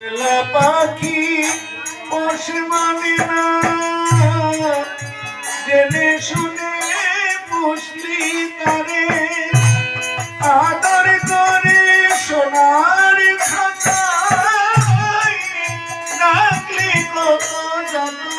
পাখি পোষ মানে না। জেনে শুনে মুসলি তারে। আদর করে সোনার খাতায় রাখলি কত জানো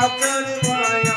মায়া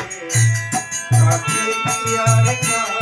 प्यार का